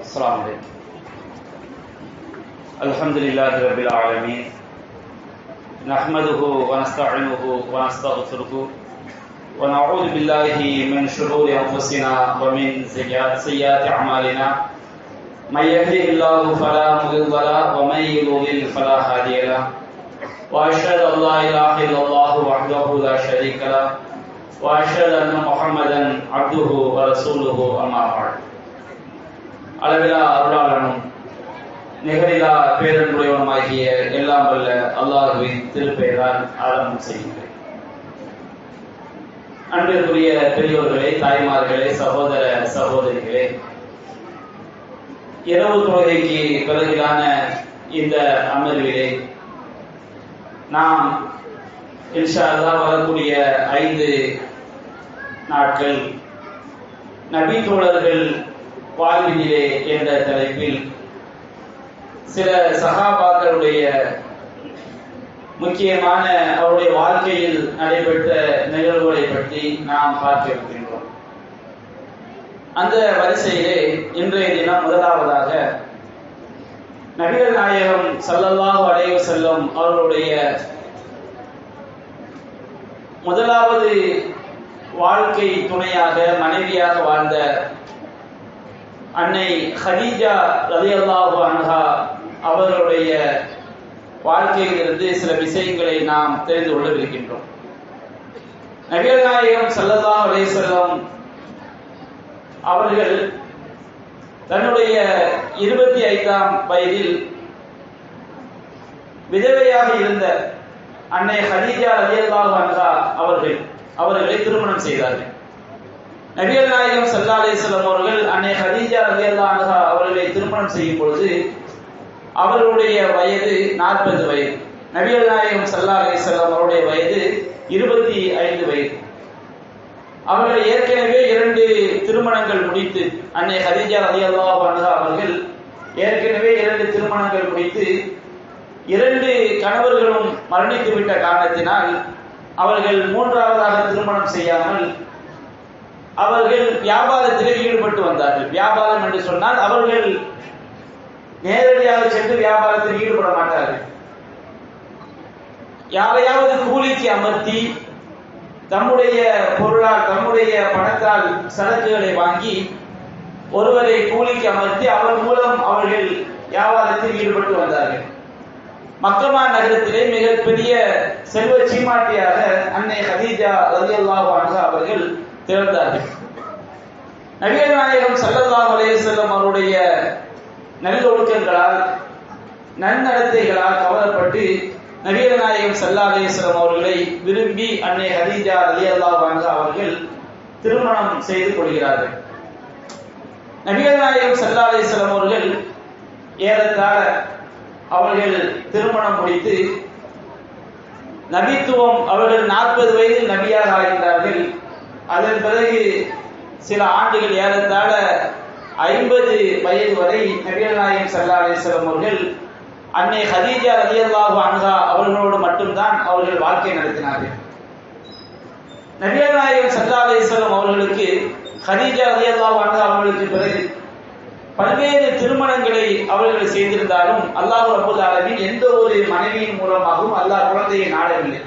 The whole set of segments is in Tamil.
السلام عليكم. الحمد لله رب العالمين. نحمده ونستعينه ونستغفره ونعوذ بالله من شرور أنفسنا ومن سيئات أعمالنا. من يهده الله فلا مضل له ومن يضلل فلا هادي له. وأشهد أن لا إله إلا الله وحده لا شريك له. وأشهد أن محمدا عبده ورسوله أما بعد. அளவிலா அருளாளனும் நிகரிலா பேரன்புடையவனுமாகிய எல்லாம் வல்ல அல்லாஹுவின் திருப்பெயரால் ஆரம்பம் செய்கின்றேன். அன்பிற்குரிய பெரியோர்களே தாய்மார்களே சகோதர சகோதரிகளே இரவு தொழுகைக்கு பிறகிலான இந்த அமர்விலே நாம் இன்ஷா வரக்கூடிய ஐந்து நாட்கள் நபி தோழர்கள் வாழ்வினிலே என்ற தலைப்பில் சில சகாபாக்களுடைய முக்கியமான அவருடைய வாழ்க்கையில் நடைபெற்ற நிகழ்வுகளை பற்றி நாம் பார்க்க இருக்கின்றோம். அந்த வரிசையிலே இன்றைய தினம் முதலாவதாக நபிகள் நாயகம் சல்லல்லாஹு அலைஹி செல்லும் அவர்களுடைய முதலாவது வாழ்க்கை துணையாக மனைவியாக வாழ்ந்த அன்னை ஹதீஜா ரதியல்லாஹு அன்ஹா அவர்களுடைய வாழ்க்கையிலிருந்து சில விஷயங்களை நாம் தெரிந்து கொள்ளவிருக்கின்றோம். நபிகள் நாயகம் சல்லல்லாஹு அலைஹி அவர்கள் தன்னுடைய இருபத்தி ஐந்தாம் வயதில் விதவையாக இருந்த அன்னை ஹதீஜா ரதியல்லாஹு அன்ஹா அவர்கள் அவர்களை திருமணம் செய்தார்கள். நபிகள் நாயகம் சல்லா அலிஸ்லாம் அவர்கள் அன்னை ஹதீஜா ரலியல்லாஹு அன்ஹா அவர்களை திருமணம் செய்யும் பொழுது அவர்களுடைய வயது நாற்பது வயது. நபிகள் நாயகம் சல்லா அலிஸ்லாம் அவருடைய வயது இருபத்தி ஐந்து வயது. அவர்கள் ஏற்கனவே இரண்டு திருமணங்கள் முடித்து அன்னை ஹதீஜா ரலியல்லாஹு அனுகா அவர்கள் ஏற்கனவே இரண்டு திருமணங்கள் முடித்து இரண்டு கணவர்களும் மரணித்து விட்ட காரணத்தினால் அவர்கள் மூன்றாவதாக திருமணம் செய்யாமல் அவர்கள் வியாபாரத்திலே ஈடுபட்டு வந்தார்கள். வியாபாரம் என்று சொன்னால் அவர்கள் நேரடியாக சென்று வியாபாரத்தில் ஈடுபட மாட்டார்கள். யாரையாவது கூலிக்கு அமர்த்தி தம்முடைய பொருளால் தம்முடைய பணத்தால் சரக்குகளை வாங்கி ஒருவரை கூலிக்கு அமர்த்தி அவர் மூலம் அவர்கள் வியாபாரத்தில் ஈடுபட்டு வந்தார்கள். மக்கமா நகரத்திலே மிகப்பெரிய செல்வ சீமாட்டியாக அன்னை ஹதீஜா ரலியல்லாஹு அவர்கள் திறந்தார்கள். நபிகள் நாயகம் சல்லல்லாஹு அலைஹி அவருடைய நல்லொழுக்கங்களால் நன்னடத்தைகளால் கவரப்பட்டு நபிகள் நாயகம் சல்லா அவர்களை விரும்பி அன்னை ஹதீஜா ரலியல்லாஹு அன்ஹா அவர்கள் திருமணம் செய்து கொள்கிறார்கள். நபிகள் நாயகம் சல்லா அலைஹிஸ்ஸலாம் அவர்கள் ஏறத்தாழ அவர்கள் திருமணம் முடித்து நபித்துவம் அவர்கள் நாற்பது வயதில் நபியாக ஆகின்றார்கள். அதன் பிறகு சில ஆண்டுகள் ஏறத்தாழ ஐம்பது வயது வரை நபிகள் நாயகம் சல்லா அலிஸ்லாம் அவர்கள் அன்னை ஹதீஜா ரலியல்லாஹு அன்ஹா அவர்களோடு மட்டும்தான் அவர்கள் வாழ்க்கை நடத்தினார்கள். நபிகள் நாயகம் சல்லா அலிஸ்லாம் அவர்களுக்கு ஹதீஜா ரலியல்லாஹு அன்ஹா அவர்களுக்கு பிறகு பல்வேறு திருமணங்களை அவர்கள் செய்திருந்தாலும் அல்லாஹ் ரபுல் ஆலமின் எந்த ஒரு மனைவியின் மூலமாகவும் அல்லாஹ் குழந்தையை நாடவில்லை.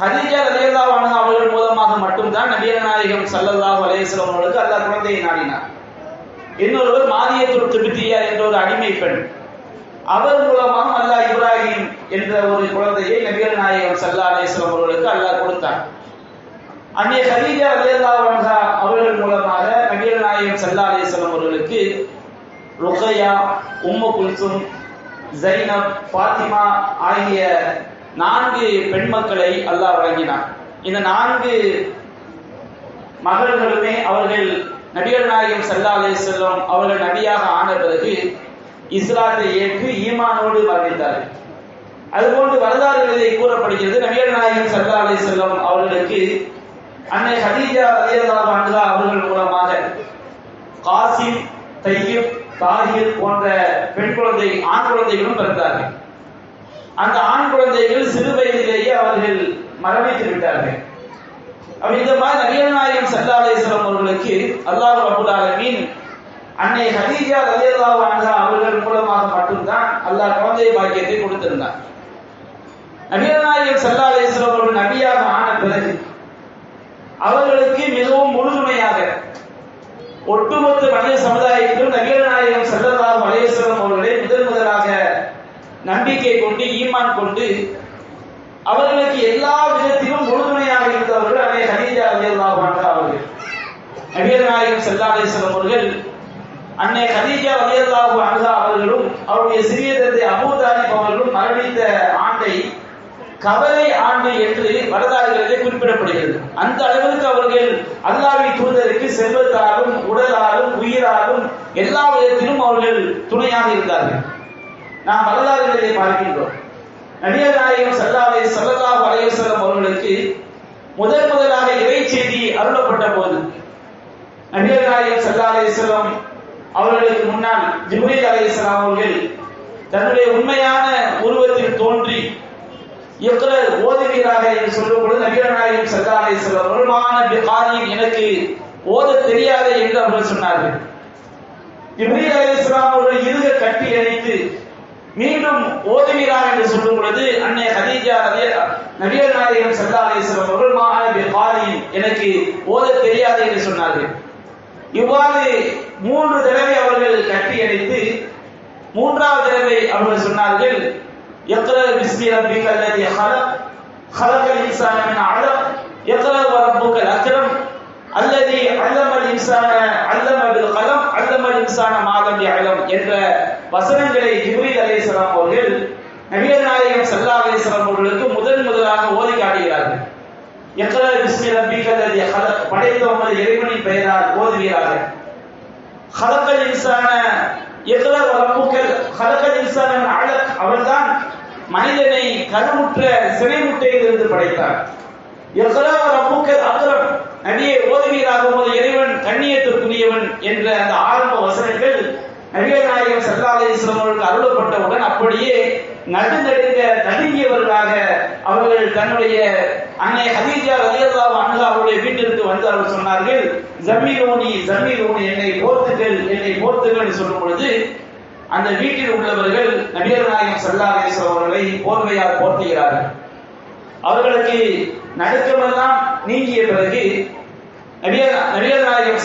ஹதீஜா ரலியல்லாஹு அன்ஹா அவர்கள் மூலமாக மட்டும்தான் நபிகள் நாயகம் ஸல்லல்லாஹு அலைஹி அவர்களுக்கு அல்லா குழந்தையை நாடினார். இன்னொருவர் மாரியத்துல் திபித்தியா என்ற ஒரு அடிமை பெண். அவர் மூலமாக அல்லாஹ் இப்ராஹிம் என்ற ஒரு குழந்தையை நபிகள் நாயகம் ஸல்லல்லாஹு அவர்களுக்கு அல்லாஹ் கொடுத்தார். அன்னை ஹதீஜா ரலியல்லாஹு அன்ஹா அவர்கள் மூலமாக நபிகள் நாயகம் ஸல்லல்லாஹு அவர்களுக்கு ருக்கையா உம்மு குல்சும் ஜைனப் ஃபாத்திமா ஆகிய நான்கு பெண் மக்களை அல்லாஹ் வழங்கினார் இந்த நான்கு மகள்களுமே அவர்கள் நபிகள் நாயகம் சல்லா அலிசல்லம் அவர்கள் நபியாக ஆன பிறகு இஸ்லாத்தை ஏற்று ஈமானோடு மரணித்தார்கள் அதுபோன்று வரலாறுகளிலே கூறப்படுகிறது. நபிகள் நாயகம் சல்லா அலிசல்லம் அவர்களுக்கு அன்னை ஹதீஜா ரலியல்லாஹு அன்ஹா அவர்கள் மூலமாக காசிம் தையீப் தாகிர் போன்ற பெண் குழந்தை ஆண் குழந்தைகளும் பிறந்தார்கள். அந்த ஆண் குழந்தைகள் சிறு வயதிலேயே அவர்கள் மரணித்து விட்டார்கள். அப்படி இந்த மாதிரி நபிகள் நாயகம் சல்லா அவர்களுக்கு அல்லாஹ் அபுல் ஆலமீன் அன்னை ஹதீஜா ரலியல்லா அன்ஹா அவர்கள் மூலமாக மட்டும்தான் அல்லாஹ் குழந்தை பாக்கியத்தை கொடுத்திருந்தார். நபிகள் நாயகம் ஸல்லல்லாஹு அவர்கள் நபியாக ஆன பிறகு அவர்களுக்கு மிகவும் முழுமையாக ஒட்டுமொத்த மனித சமுதாயத்திலும் நபிகள் நாயகம் ஸல்லல்லாஹு அவர்களை முதல் முதல் நம்பிக்கை கொண்டு ஈமான் கொண்டு அவர்களுக்கு எல்லா விதத்திலும் முழுதுணையாக இருந்தவர்கள் அன்னை ஹதீஜா ரலியல்லாஹு அன்ஹா அவர்கள். நபியர் நாயகம் ஸல்லல்லாஹு அலைஹி வஸல்லம் அவர்கள் அன்னை ஹதீஜா ரலியல்லாஹு அன்ஹா அவர்களும் அவருடைய சிறிய தந்தை அபூ தாலிப் அவர்களும் மரணித்த ஆண்டை கவலை ஆண்டு என்று வரலாறுகளிலே குறிப்பிடப்படுகிறது. அந்த அளவிற்கு அவர்கள் அல்லாவி தூதருக்கு செல்வத்தாலும் உடலாலும் உயிராலும் எல்லா விதத்திலும் அவர்கள் துணையாக இருந்தார்கள். நாம் வரலாறுகளிலே பார்க்கின்றோம். நபிகள் நாயகம் சல்லாவை சல்லல்லா அலைஹி அவர்களுக்கு முதன் முதலாக இறை செய்தி அருளப்பட்ட போது நபிகள் நாயகம் சல்லா அலையம் அவர்களுக்கு முன்னால் ஜிப்ரீல் அலையம் அவர்கள் தன்னுடைய உண்மையான உருவத்தில் தோன்றி எவ்வளவு ஓதுவீராக என்று சொல்லும் பொழுது நபிகள் நாயகம் சல்லா அலைஹிஸ்ஸலாம் வருமான பிகாரியின் எனக்கு ஓத தெரியாது என்று அவர்கள் சொன்னார்கள். ஜிப்ரீல் அலைஹிஸ்ஸலாம் அவர்கள் இருக கட்டி அணைத்து மீண்டும் ஓதுகிறார் என்று சொல்லும் பொழுது அன்னை ஹதீஜா ரலிய- நாயகம் சல்லா அலைஹிஸ்ஸலாம் அவர்கள் மான பிகாரியின் எனக்கு ஓத தெரியாது என்று சொன்னார்கள். இவ்வாறு மூன்று தடவை அவர்கள் கட்டி அடைத்து மூன்றாவது தடவை அவர்கள் சொன்னார்கள் எத்தனை பிஸ்மி ரப்பிக அல்லதி ஹலக் ஹலகல் இன்சான மின் அலக் எக்ரா வரப்புக்கல் அக்ரம் அல்லதி அல்லமல் இன்சான அல்லம பில் கலம் அல்லமல் இன்சான மாதம் அகலம் என்ற வசனங்களை ஜிப்ரீல் அலைஹிஸ்ஸலாம் அவர்கள் நபிகள் நாயகம் ஸல்லல்லாஹு அலைஹி அவர்களுக்கு முதன் முதலாக ஓதி காட்டுகிறார்கள். எக்ரா பிஸ்மி ரப்பிக அல்லதி ஹலக் இறைவனின் பெயரால் ஓதுகிறார்கள் ஹலக்கல் இன்சான எக்ரா ரப்புக்கல் ஹலக்கல் இன்சான அழக் அவர்தான் மனிதனை கருமுற்ற சிறை முட்டையிலிருந்து படைத்தார் எக்கலா ரப்புக்கல் அக்ரம் நபியை ஓதுவீராக போது இறைவன் கண்ணியத்திற்குரியவன் என்ற அந்த ஆரம்ப வசனங்கள் நபிகள் நாயகம் ஸல்லல்லாஹு அவர்களுக்கு அருளப்பட்டவுடன் அப்படியே நடுநடுங்க நடுங்கியவர்களாக அவர்கள் தன்னுடைய அன்னை ஹதீஜா ரலியல்லாஹு அன்ஹா அவருடைய வீட்டிற்கு வந்து சொன்னார்கள் ஜமீலோனி ஜமீலோனி என்னை போர்த்துகள் என்னை போர்த்துகள் என்று சொல்லும் பொழுது அந்த வீட்டில் உள்ளவர்கள் நவீனநாயகன் நாயகம் அவர்களை போர்வையால் போர்த்துகிறார்கள். அவர்களுக்கு நடுக்கமெல்லாம் நீங்கிய பிறகு நபியர்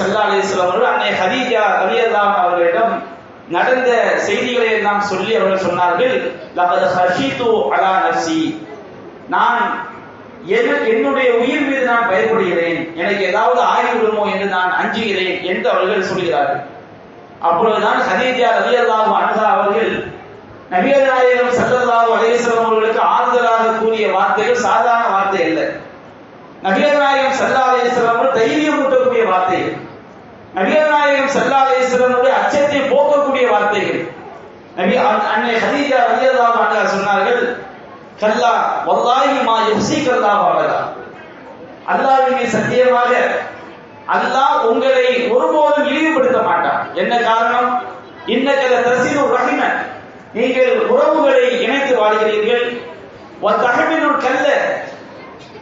சல்லா அலிஸ்லாம் அவர்கள் அன்னை ஹதீஜா ரலியல்லாஹு அவர்களிடம் நடந்த செய்திகளை எல்லாம் சொல்லி அவர்கள் சொன்னார்கள் லகத் ஹஷீது அலா நஃப்ஸி. நான் என்னுடைய உயிர் மீது நான் பயப்படுகிறேன். எனக்கு ஏதாவது ஆகிவிடுமோ என்று நான் அஞ்சுகிறேன் என்று அவர்கள் சொல்கிறார்கள். அப்பொழுதுதான் ஹதீஜா ரலியல்லாஹு அனுகா அவர்கள் நபிகள் நாயகம் ஸல்லல்லாஹு அலைஹி அவர்களுக்கு ஆறுதலாக கூறிய வார்த்தைகள் சாதாரண வார்த்தை இல்லை நபிகள் நாயகம் தைரியம் ஊட்டக்கூடிய வார்த்தைகள். நபிகள் நாயகம் அச்சத்தை போக்கக்கூடிய வார்த்தைகள். நபி அன்னை ஹதீஜா ரலியல்லாஹு அன்ஹா சொன்னார்கள் கல்லா வல்லாஹி மா யுஹ்சிக அல்லாஹ் அபதா அல்லாஹ்வின் சத்தியமாக அல்லாஹ் உங்களை ஒருபோதும் இழிவுபடுத்த மாட்டான். என்ன காரணம்? இன்னக்கல தசிரு ரஹிம நீங்கள் உறவுகளை இணைத்து வாழ்கிறீர்கள். தகவினுள் கல்ல.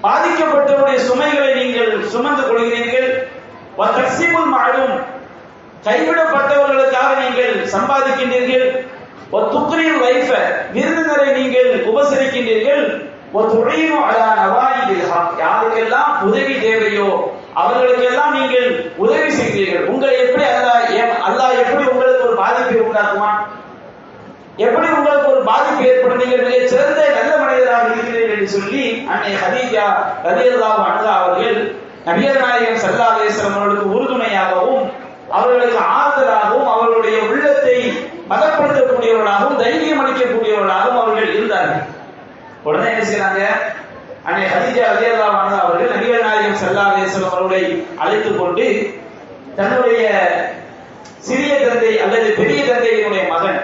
பாதிக்கப்பட்டவருடைய சுமைகளை நீங்கள் சுமந்து கொள்கிறீர்கள். தக்சிமுல் மாடும் கைவிடப்பட்டவர்களுக்காக நீங்கள் சம்பாதிக்கின்றீர்கள். ஒரு துக்ரியின் வைஃப விருந்தினரை நீங்கள் உபசரிக்கின்றீர்கள். ஒரு துறையினும் யாருக்கெல்லாம் உதவி தேவையோ அவர்களுக்கெல்லாம் நீங்கள் உதவி செய்கிறீர்கள் உங்களை எப்படி அல்லாஹ் அல்லாஹ் எப்படி உங்களுக்கு ஒரு பாதிப்பை உண்டாக்குவான்? எப்படி உங்களுக்கு ஒரு பாதிப்பு ஏற்படும்? நீங்கள் மிக சிறந்த நல்ல மனிதராக இருக்கிறீர்கள் என்று சொல்லி அன்னை ஹதீஜா ரலியல்லாஹு அன்ஹா அவர்கள் நபியர் நாயகம் ஸல்லல்லாஹு அலைஹி அவர்களுக்கு உறுதுணையாகவும் அவர்களுக்கு ஆறுதலாகவும் அவர்களுடைய உள்ளத்தை பதப்படுத்தக்கூடியவர்களாகவும் தைரியம் அளிக்கக்கூடியவர்களாகவும் அவர்கள் இருந்தார்கள். உடனே என்ன செய்யறாங்க அன்னை ஹதீஜா ரலியல்லாஹு அன்ஹா அவர்கள் நபியர் நாயகம் ஸல்லல்லாஹு அலைஹி அவர்களை அழைத்துக் கொண்டு தன்னுடைய சிறிய தந்தை அல்லது பெரிய தந்தையினுடைய மகன்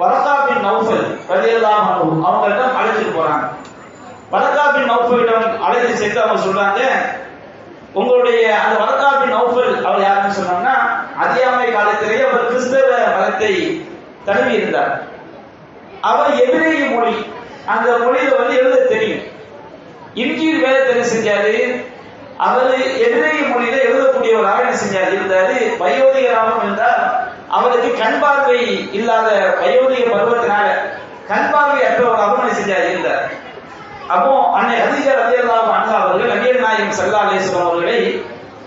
வரகா பின் நௌஃபல் ரலியல்லாஹு அன்ஹு. அவங்களிடம் அழைச்சிட்டு போறாங்க. வரகா பின் அழைத்து சென்று அவங்க சொல்றாங்க உங்களுடைய அந்த வரகா பின் நௌஃபல் அவர் யாருன்னு சொன்னாங்கன்னா அதியாமை காலத்திலேயே அவர் கிறிஸ்தவ மதத்தை தழுவி இருந்தார். அவர் எதிரேய மொழி அந்த மொழியில வந்து எழுத தெரியும். இன்ஜீல் வேலை என்ன செஞ்சாரு. அவர் எதிரேய மொழியில எழுதக்கூடியவராக என்ன செஞ்சார்? இருந்தாரு வயோதிகராகவும் இருந்தார். அவருக்கு கண் பார்வை இல்லாத வயோதிக பருவத்தினால கண் பார்வை அற்றவராகவும் என்ன செஞ்சார் இருந்தார். அப்போ அன்னை ஹதீஜா அல்லாஹ் அன்ஹா அவர்கள் நபியர் நாயகம் சல்லா அலைஹி அவர்களை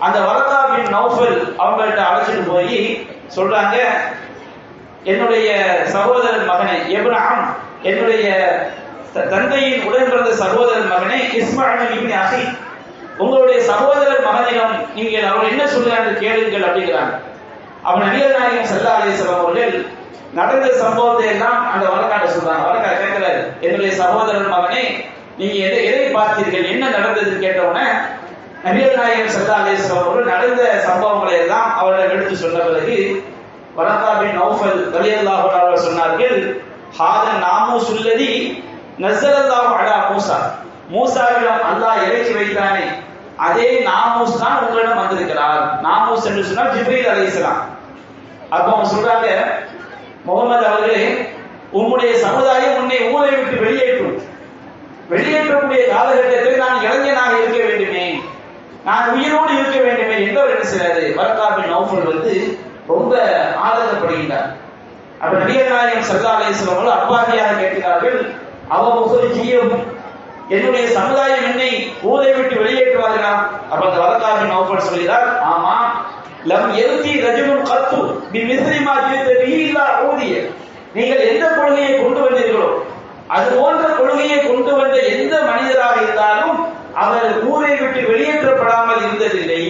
அந்த வரதா பின் நௌஃபல் அவங்கள்ட்ட அழைச்சிட்டு போய் சொல்றாங்க என்னுடைய சகோதரன் மகனை எப்ராம் என்னுடைய த- தந்தையின் உடன் பிறந்த சகோதரன் மகனை இஸ்மாயில் இப்னு அஹி உங்களுடைய சகோதரர் மகனிடம் நீங்கள் அவர் என்ன சொல்கிறார் கேளுங்கள் அப்படிங்கிறாங்க. அவன் நபிகள் நாயகம் ஸல்லல்லாஹு அலைஹி அவர்கள் நடந்த சம்பவத்தை எல்லாம் அந்த வழக்காட்ட சொல்றாங்க. வழக்காட கேட்கிறாரு என்னுடைய சகோதரன் மகனே நீங்க எதை எதை பார்த்தீர்கள்? என்ன நடந்ததுன்னு கேட்ட உடனே நபிகள் நாயகம் ஸல்லல்லாஹு அவர்கள் நடந்த சம்பவங்களை எல்லாம் அவரிடம் எடுத்து சொன்ன பிறகு வரகா நௌஃபல் ரலியல்லாஹு அவர்கள் சொன்னார்கள் ஹாதன் நாமோ சுல்லதி நஸலல்லாஹு அலா மூசா. மூசாவிடம் அல்லாஹ் இறக்கி வைத்தானே. அதே நாமூஸ் தான் உங்களிடம் வந்திருக்கிறார். நாமூஸ் என்று சொன்னால் ஜிப்ரீல் அலைஹிஸ்ஸலாம் அப்ப அவங்க சொல்றாங்க முகமது அவர்களே உங்களுடைய சமுதாயம் உன்னை ஊரை விட்டு வெளியேற்றும். வெளியேற்றக்கூடிய காலகட்டத்தில் நான் இளைஞனாக இருக்க வேண்டுமே. நான் உயிரோடு இருக்க வேண்டுமே என்று அவர் என்ன செய்றாரு? வரகா நௌஃபல் வந்து ரொம்ப ஆதரப்படுகின்றார் அப்ப நடிகர் நாயகம் சல்லா அலிஸ்லாம் அவர்கள் அப்பாவியாக கேட்கிறார்கள் அவ முகரி ஜீயம் என்னுடைய சமுதாயம் என்னை ஊரை விட்டு வெளியேற்றுவார்களா? அப்ப அந்த வரலாற்று நோக்கல் சொல்கிறார் ஆமா லம் எருத்தி ரஜுனும் கத்து பி மிஸ்ரிமா ஜீத்த ஊதிய நீங்கள் எந்த கொள்கையை கொண்டு வந்தீர்களோ அது போன்ற கொள்கையை கொண்டு வந்த எந்த மனிதராக இருந்தாலும் அவர் ஊரை விட்டு வெளியேற்றப்படாமல் இருந்ததில்லை.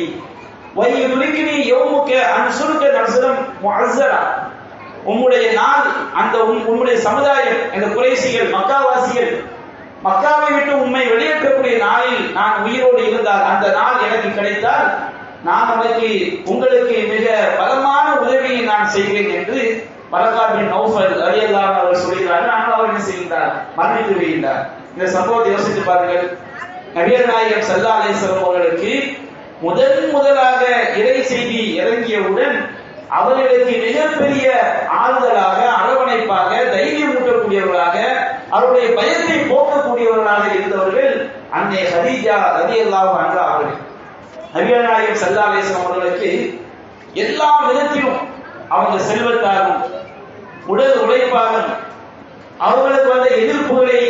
வை துருக்கினி யௌமுக்க அன்சுருக்க நசுரம் முஅஸ்ஸரா உம்முடைய நாள் அந்த உம்- உம்முடைய சமுதாயம் அந்த குறைசிகள் மக்காவாசிகள் மக்காவை விட்டு உண்மை வெளியேற்றக்கூடிய நாளில் நான் உயிரோடு இருந்தால் அந்த நாள் எனக்கு கிடைத்தால் நான் உனக்கு உங்களுக்கு மிக பலமான உதவியை நான் செய்வேன் என்று பலகாபின் நௌஃபல் அரியல்லான் அவர் சொல்கிறார் ஆனால் அவர் என்ன செய்கின்றார்? மரணித்து விடுகின்றார். இந்த சம்பவத்தை யோசித்து பாருங்கள். நபியர் நாயகம் சல்லா அலிஸ்லாம் அவர்களுக்கு முதன் முதலாக இறை செய்தி இறங்கியவுடன் அவர்களுக்கு மிகப்பெரிய ஆறுதலாக அரவணைப்பாக தைரியம் ஊட்டக்கூடியவர்களாக அவருடைய பயத்தை போக்கக்கூடியவர்களாக இருந்தவர்கள் அன்னை ஹதீஜா ரதி அல்லாஹ் அன்றா அவர்கள். நபிகள் நாயகம் அவர்களுக்கு எல்லா விதத்திலும் அவங்க செல்வத்தாலும் உடல் உழைப்பாலும் அவர்களுக்கு வந்த எதிர்ப்புகளை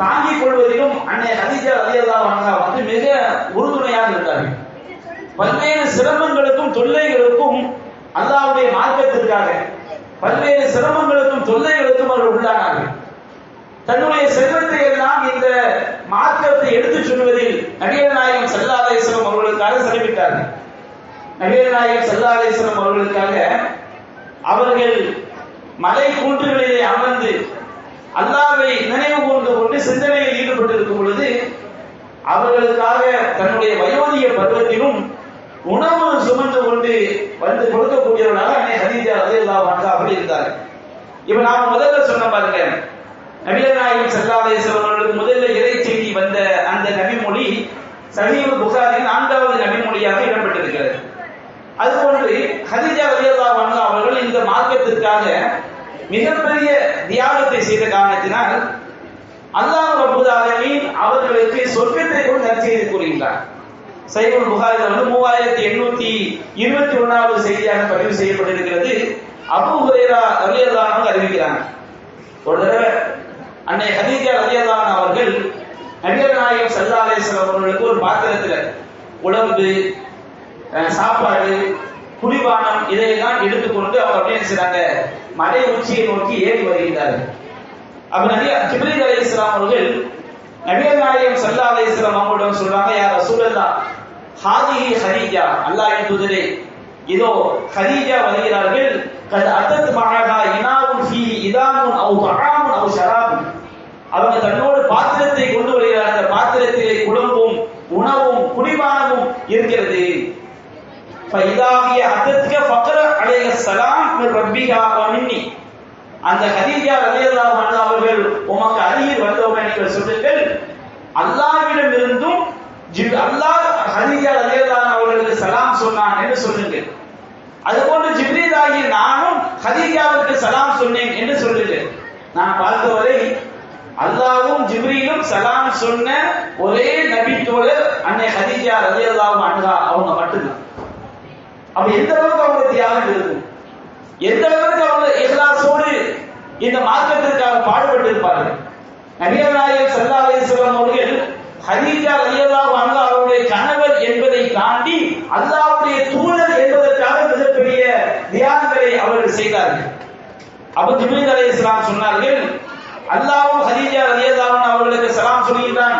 தாங்கிக் கொள்வதிலும் அன்னை ஹதீஜா ரலியல்லாஹு வந்து மிக உறுதுணையாக இருந்தார்கள். பல்வேறு சிரமங்களுக்கும் தொல்லைகளுக்கும் அல்லாவுடைய மார்க்கத்திற்காக பல்வேறு சிரமங்களுக்கும் தொல்லைகளுக்கும் அவர்கள் உள்ளானார்கள். தன்னுடைய செல்வத்தை எல்லாம் இந்த மார்க்கத்தை எடுத்துச் சொல்வதில் நபிகள் நாயகம் சல்லா அவர்களுக்காக செலவிட்டார்கள். நபிகள் நாயகம் சல்லா அவர்களுக்காக அவர்கள் மலை கூட்டுகளிலே அமர்ந்து அல்லாவை நினைவு கூர்ந்து கொண்டு சிந்தனையில் ஈடுபட்டிருக்கும் பொழுது அவர்களுக்காக தன்னுடைய வயோதிக பருவத்திலும் உணவு சுமந்து கொண்டு வந்து கொடுக்கக்கூடியவர்களாக அன்னை ஹரிஜா அதே அப்படி இருந்தார் இப்ப நாம முதல்ல சொன்ன பாருங்க நபிகள் நாயகம் ஸல்லல்லாஹு முதல்ல இறை செய்தி வந்த அந்த நபிமொழி சஹீஹுல் புகாரி நான்காவது நபிமொழியாக இடம்பெற்றிருக்கிறது. அதுபோன்று ஹதிஜா ரலியல்லாஹு அன்ஹா அவர்கள் இந்த மார்க்கத்திற்காக மிகப்பெரிய தியாகத்தை செய்த காரணத்தினால் அல்லாஹ் ரபுல் ஆலமீன் அவர்களுக்கு சொர்க்கத்தை கொண்டு நற்செய்தி கூறுகின்றார். சைபுல் புகாரில் வந்து மூவாயிரத்தி எண்ணூத்தி இருபத்தி ஒன்னாவது செய்தியாக பதிவு செய்யப்பட்டிருக்கிறது. அபு ஹுரேரா ரலியல்லாஹு அறிவிக்கிறாங்க. ஒரு தடவை அன்னை ஹதீஜா ரலியல்லான் அவர்கள் நபிகள் நாயகம் ஸல்லல்லாஹு அவர்களுக்கு ஒரு பாத்திரத்துல உழவு அஹ், சாப்பாடு குடிபானம் இதையெல்லாம் எடுத்துக்கொண்டு அவங்க அப்படியே செய்றாங்க மலை உச்சியை நோக்கி ஏறி வருகின்றார்கள். அப்ப நபி ஜிப்ரீல் அலைஹிஸ்ஸலாம் அவர்கள் நபிகள் நாயகம் ஸல்லல்லாஹு அலைஹி வஸல்லம் அவங்களிடம் சொல்றாங்க யார் ரசூலல்லாஹ் ஹாதிஹி ஹரீஜா அல்லாஹின் குதிரை இதோ ஹரீஜா வருகிறார்கள் கத் அத்தத் மஅஹா இனாவுன் ஃபீ இதாமுன் அவு தஆமுன் அவு ஷராபுன். அவங்க தன்னோடு பாத்திரத்தை கொண்டு வருகிறார். அந்த பாத்திரத்திலே குழம்பும் உணவும் குடிபானமும் இருக்கிறது. ஃபைதாகிய அத்தத்க ஃபக்ர அலைஹி ஸலாம் அந்த ஹதீஜா ரலியல்லாஹு அன்ஹா அவர்கள் உமக்கு அருகில் வந்தவங்க நீங்கள் சொல்லுங்கள் அல்லாஹ்விடம் இருந்தும் அல்லாஹ் ஹதீஜா ரலியல்லாஹு அவர்களுக்கு சலாம் சொன்னான் என்று சொல்லுங்கள். அதுபோன்று ஜிப்ரீல் ஆகிய நானும் ஹதீஜாவுக்கு சலாம் சொன்னேன் என்று சொல்லுங்கள். நான் பார்த்தவரை அல்லாவும் ஜிப்ரீலும் சலாம் சொன்ன ஒரே நபி தோழர் அன்னை ஹதீஜா ரலியல்லாஹு அன்ஹா அவங்க மட்டும்தான். அப்ப எந்த அளவுக்கு அவங்க தியாகம் இருக்கும் எந்த அளவுக்கு எல்லா சோடு இந்த மார்க்கத்திற்காக பாடுபட்டு இருப்பார்கள் நபிகள் நாயகம் ஸல்லல்லாஹு அலைஹி அவர்கள் ஹதீஜா ரலியல்லாஹு அன்ஹா அவருடைய கணவர் என்பதை தாண்டி அல்லாவுடைய தூழல் என்பதற்காக மிகப்பெரிய தியாகங்களை அவர்கள் செய்தார்கள். அப்ப ஜிப்ரீல் அலைஹிஸ்ஸலாம் சொன்னார்கள் அல்லாவும் ஹதீஜா ரலியல்லாஹு அவர்களுக்கு சலாம் சொல்கிறான்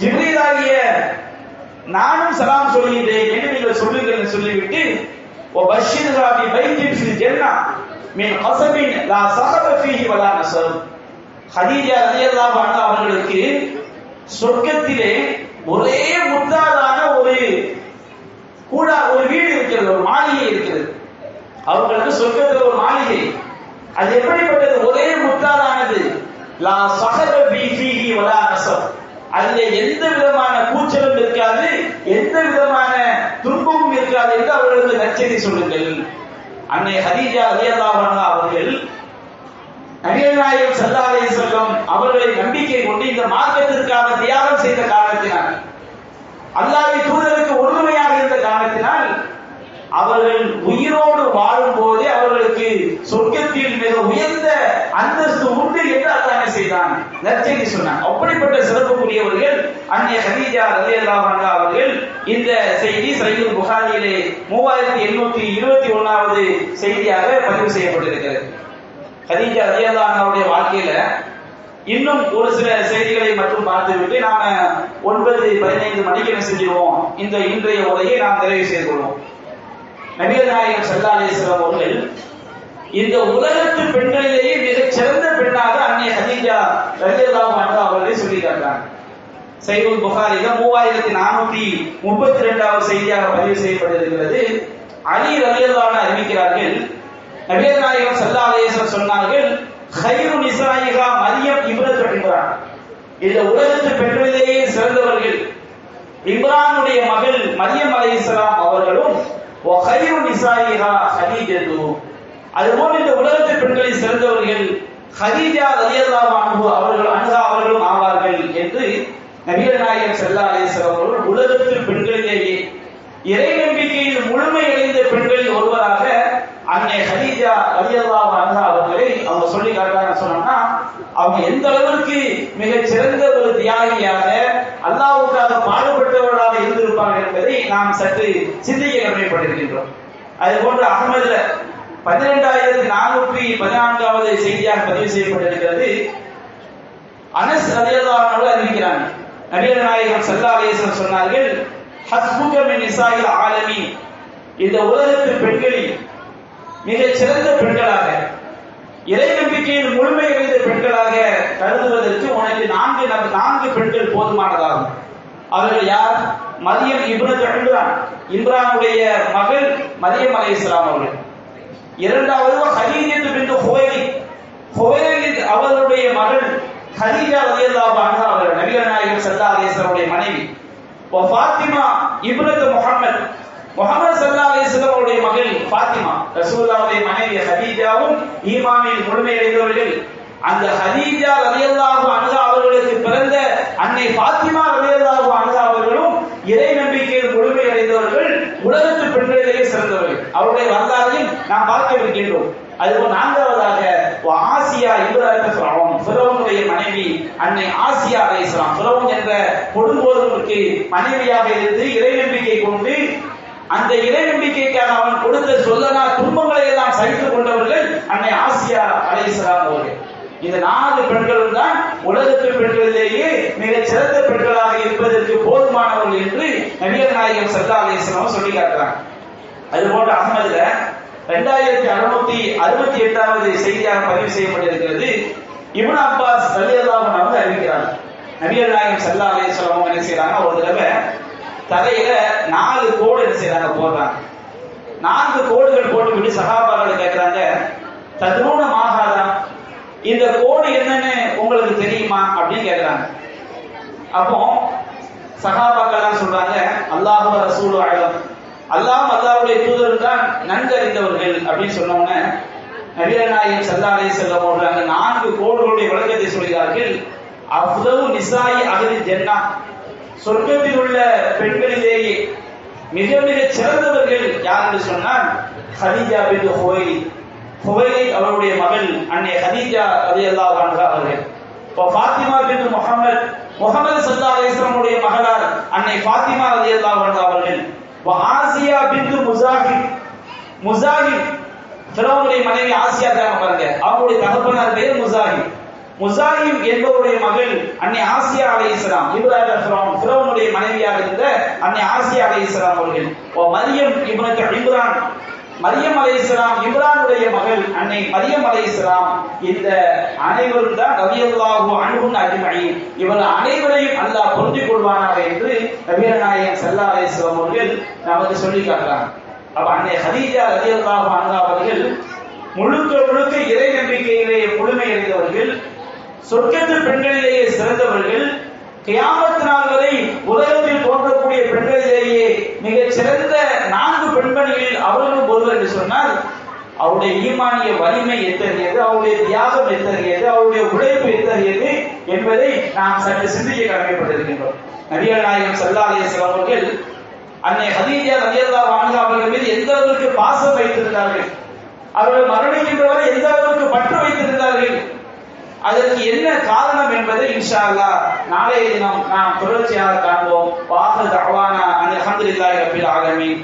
ஜிப்ரீலாகிய நானும் சலாம் சொல்கிறேன் என்று நீங்கள் சொல்லுங்கள் சொல்லிவிட்டு ஓ பஷீர் ஹாபி பைத்தின் ஃபில் ஜென்னா மின் ஹசபின் லா சஹப ஃபீஹி வலா நஸர். ஹதீஜா ரலியல்லாஹு அன்ஹா அவர்களுக்கு சொர்க்கத்திலே ஒரே முத்தாதான ஒரு கூட ஒரு வீடு இருக்கிறது ஒரு மாளிகை இருக்கிறது. அவர்களுக்கு சொர்க்கத்தில் ஒரு மாளிகை. அது எப்படிப்பட்டது? ஒரே முத்தாதானது லா சஹப ஃபீஹி வலா நசப். அதுல எந்த விதமான கூச்சலும் இருக்காது எந்த விதமான துன்பமும் இருக்காது என்று அவர்களுக்கு நற்செய்தி சொல்லுங்கள். அன்னை ஹதீஜா ரலியல்லாஹு அவர்கள் நபிகள் நாயகம் ஸல்லல்லாஹு அலைஹி வஸல்லம் அவர்களை நம்பிக்கை கொண்டு இந்த மார்க்கத்திற்காக தியாகம் செய்த காரணத்தினால் அல்லாஹ்வின் தூதருக்கு ஒருமையாக இருந்த காரணத்தினால் அவர்கள் உயிரோடு வாழும் போதே அவர்களுக்கு சொர்க்கத்தில் மிக உயர்ந்த அந்தஸ்து உண்டு என்று அல்லாஹ் செய்தான்? நற்செய்தி சொன்னான். அப்படிப்பட்ட சிறப்புக்குரியவர்கள் அன்னை ஹதீஜா ரலியல்லாஹு அன்ஹா அவர்கள் இந்த செய்தி சஹீஹ் புகாரியிலே மூவாயிரத்தி எண்ணூத்தி இருபத்தி ஒன்னாவது செய்தியாக பதிவு செய்யப்பட்டிருக்கிறது. ஹதீஜா ரலியல்லாஹு அன்ஹாவுடைய வாழ்க்கையில இன்னும் ஒரு சில செய்திகளை மட்டும் பார்த்துவிட்டு நாம ஒன்பது பதினைந்து மணிக்கு என்ன செஞ்சிருவோம்? இந்த இன்றைய உரையை நாம் நிறைவு செய்து கொள்வோம். நபிகள் நாயகம் சல்லா அலிஸ்லாம் அவர்கள் இந்த உலகத்து பெண்களிலேயே மிகச் சிறந்த பெண்ணாக அன்னை ஹதீஜா ரலியல்லாஹு அன்ஹா அவர்களே சொல்லி காட்டுறாங்க சைபுல் புகாரில மூவாயிரத்தி நானூத்தி முப்பத்தி ரெண்டாவது செய்தியாக பதிவு செய்யப்பட்டிருக்கிறது. அலி ரலியல்லாஹு அறிவிக்கிறார்கள் நபிகள் நாயகம் சல்லா அலிஸ்லாம் சொன்னார்கள் ஹைரு நிசாயிகா மரியம் இப்ரத் என்கிறார் இந்த உலகத்து பெண்களிலேயே சிறந்தவர்கள் இம்ரானுடைய மகள் மரியம் அலைஹிஸ்ஸலாம் அவர்களும் ஒஹைரு நிசாயிகா ஹதீஜத்து அதுபோல் இந்த உலகத்து பெண்களில் சிறந்தவர்கள் ஹதீஜா ரலியல்லாஹு அன்ஹு அவர்கள் அணுகா அவர்களும் ஆவார்கள் என்று நபிகள் நாயகர் செல்லா அலைஹி அவர்கள் உலகத்து பெண்களிலேயே இறை நம்பிக்கையில் முழுமையடைந்த பெண்களில் ஒருவராக அன்னை ஹதீஜா ரலியல்லாஹு அன்ஹா அவர்களை அவங்க சொல்லி காட்டாங்க சொன்னோம்னா அவங்க எந்த அளவிற்கு மிக சிறந்த ஒரு தியாகியாக அல்லாவுக்காக பாடுபட்டவர்களாக இருந்திருப்பாங்க என்பதை நாம் சற்று சிந்திக்க கடமைப்பட்டிருக்கின்றோம். அது போன்று அகமதுல பதினெண்டாயிரத்தி நானூற்றி பதினான்காவது செய்தியாக பதிவு செய்யப்பட்டிருக்கிறது. அனஸ் ரலியல்லாஹு அறிவிக்கிறாங்க. நபியர் நாயகம் சல்லா அலைஹி சொன்னார்கள் ஹஸ்புக மின் ஆலமி இந்த உலகத்து பெண்களில் மிகச் சிறந்த பெண்களாக இறை முழுமை முழுமையடைந்த பெண்களாக கருதுவதற்கு உனக்கு நான்கு நான்கு பெண்கள் போதுமானதாகும். அவர்கள் யார்? மதியம் இப்னத் இம்ரானுடைய மகள் மதியம் அலை இஸ்லாம் அவர்கள். இரண்டாவது ஹதீஜத்து பின் ஹுவைலித் ஹுவைலித் அவருடைய மகள் ஹதீஜா ரலியல்லாஹு அன்ஹா அவர்கள் நபிகள் நாயகம் ஸல்லல்லாஹு அலைஹி வஸல்லம் மனைவி. வ ஃபாத்திமா இப்னத் முஹம்மத். முகமது ஸல்லல்லாஹு அலைஹி வஸல்லம் அவருடைய மகள் ஃபாத்திமா. ரசூலுல்லாஹ்வுடைய மனைவி ஹதீஜாவும் ஈமானில் முழுமையடைந்தவர்கள். அந்த ஹதீஜா ரலியல்லாஹு அன்ஹா அவர்களுக்கு பிறந்த அன்னை ஃபாத்திமா ரலியல்லாஹு அன்ஹா அவர்களும் இறை நம்பிக்கையில் முழுமையடைந்தவர்கள். உலகத்து பெண்களிலேயே சிறந்தவர்கள். அவருடைய வரலாறையும் நாம் பார்க்கவிருக்கின்றோம் அதுபோல் நான்காவதாக ஆசியா இப்ராஹிம் ஃபிரௌன் ஃபிரௌனுடைய மனைவி அன்னை ஆசியா அலைஹிஸ்ஸலாம் ஃபிரௌன் என்ற கொடுங்கோதனுக்கு மனைவியாக இருந்து இறை நம்பிக்கை கொண்டு அந்த இறை நம்பிக்கைக்காக அவன் கொடுத்த சொல்லனா துன்பங்களை எல்லாம் சகித்துக் கொண்டவர்கள் அன்னை ஆசியா அலைஹிஸ்ஸலாம் அவர்கள். இந்த நாலு பெண்களும் தான் உலகத்து பெண்களிலேயே மிகச் சிறந்த பெண்களாக இருப்பதற்கு போதுமானவர்கள் என்று நபிகள் நாயகம் சல்லா அலிஸ்லாம் சொல்லி காட்டுறாங்க. அது போன்ற அகமதுல ரெண்டாயிரத்தி அறுநூத்தி அறுபத்தி எட்டாவது செய்தியாக பதிவு செய்யப்பட்டிருக்கிறது. இப்னு அப்பாஸ் ரலியல்லாஹு அன்ஹு வந்து அறிவிக்கிறாங்க. நபிகள் நாயகம் சல்லா என்ன செய்யறாங்க ஒரு தடவை தலையில நாலு கோடு என்ன செய்யறாங்க போடுறாங்க. நான்கு கோடுகள் போட்டுவிட்டு சகாபாக்கள் கேட்கிறாங்க தத்ரூன இந்த கோடு என்னன்னு உங்களுக்கு தெரியுமா அப்படின்னு கேட்கிறாங்க அப்போ சகாபாக்கள்லாம் சொல்றாங்க அல்லாஹு ரசூலு அழகம் அல்லாஹ் அல்லாவுடைய தூதர் தான் நன்கறிந்தவர்கள் அப்படின்னு சொன்ன உடனே சல்லாலே செல்ல போடுறாங்க நான்கு கோடுகளுடைய விளக்கத்தை சொல்கிறார்கள் அவ்வளவு நிசாயி அகதி ஜென்னா. சொர்க்கத்தில் உள்ள பெண்களிலேயே மிக மிக சிறந்தவர்கள் யார் என்று சொன்னால் ஹதீஜா பின் ஹுவைலித் ஹுவைலித் அவருடைய மகள் அன்னை ஹதீஜா அலி அல்லா அவர்கள். இப்போ ஃபாத்திமா பின் முகமது முகமது சல்லா அலிஸ்லமுடைய மகளார் அன்னை ஃபாத்திமா அலி அல்லா அவர்கள். ஆசியா பின் முசாஹிப் முசாஹிப் ஃபிரௌனுடைய மனைவி ஆசியா தான் பாருங்க. அவங்களுடைய தகப்பனார் பேர் முசாஹிப் முசாஹிப் என்பவருடைய மகள் அன்னை ஆசியா அலைஹிஸ்ஸலாம் இப்ராஹிம் ஃபிரௌன் ஃபிரௌனுடைய மனைவியாக இருந்த அன்னை ஆசியா அலைஹிஸ்ஸலாம் அவர்கள். மரியம் இவனுக்கு இம்ரான் மரியம் அலை இஸ்லாம் இம்ரானுடைய மகள் அன்னை மரியம் அலை இஸ்லாம் இந்த அனைவரும் தான் ரலியல்லாஹு அன்ஹும் அஜ்மஈன் இவர்கள் அனைவரையும் அல்லாஹ் பொருந்திக் கொள்வானாக என்று நபிகள் சல்லா அலை இஸ்லாம் அவர்கள் நமக்கு சொல்லி காட்டுறாங்க. அப்ப அன்னை ஹதீஜா ரலியல்லாஹு அன்ஹா அவர்கள் முழுக்க முழுக்க இறை நம்பிக்கையிலேயே முழுமை அடைந்தவர்கள் சொர்க்கத்து பெண்களிலேயே சிறந்தவர்கள் கியாமத் நாள் வரை உலகத்தில் தோன்றக்கூடிய பெண்களிலேயே மிகச் சிறந்த நான்கு பெண்மணிகளில் அவர்களும் ஒருவர் என்று சொன்னால் அவருடைய ஈமானிய வலிமை எத்தகையது அவருடைய தியாகம் எத்தகையது அவருடைய உழைப்பு எத்தகையது என்பதை நாம் சற்று சிந்திக்க கடமைப்பட்டிருக்கின்றோம். நபிகள் நாயகம் சல்லாலய அவர்கள் அன்னை ஹதீஜா அவர்கள் மீது எந்த அளவுக்கு பாசம் வைத்திருந்தார்கள் அவர்கள் மரணிக்கின்றவரை எந்த அளவுக்கு பற்று வைத்திருந்தார்கள் அதற்கு என்ன காரணம் என்பதை இன்ஷா அல்லா நாளைய தினம் நாம் தொடர்ச்சியாக காண்போம். வாஹர் தஅவானா அஹமதுல்லாஹி ரபில் ஆலமீன்.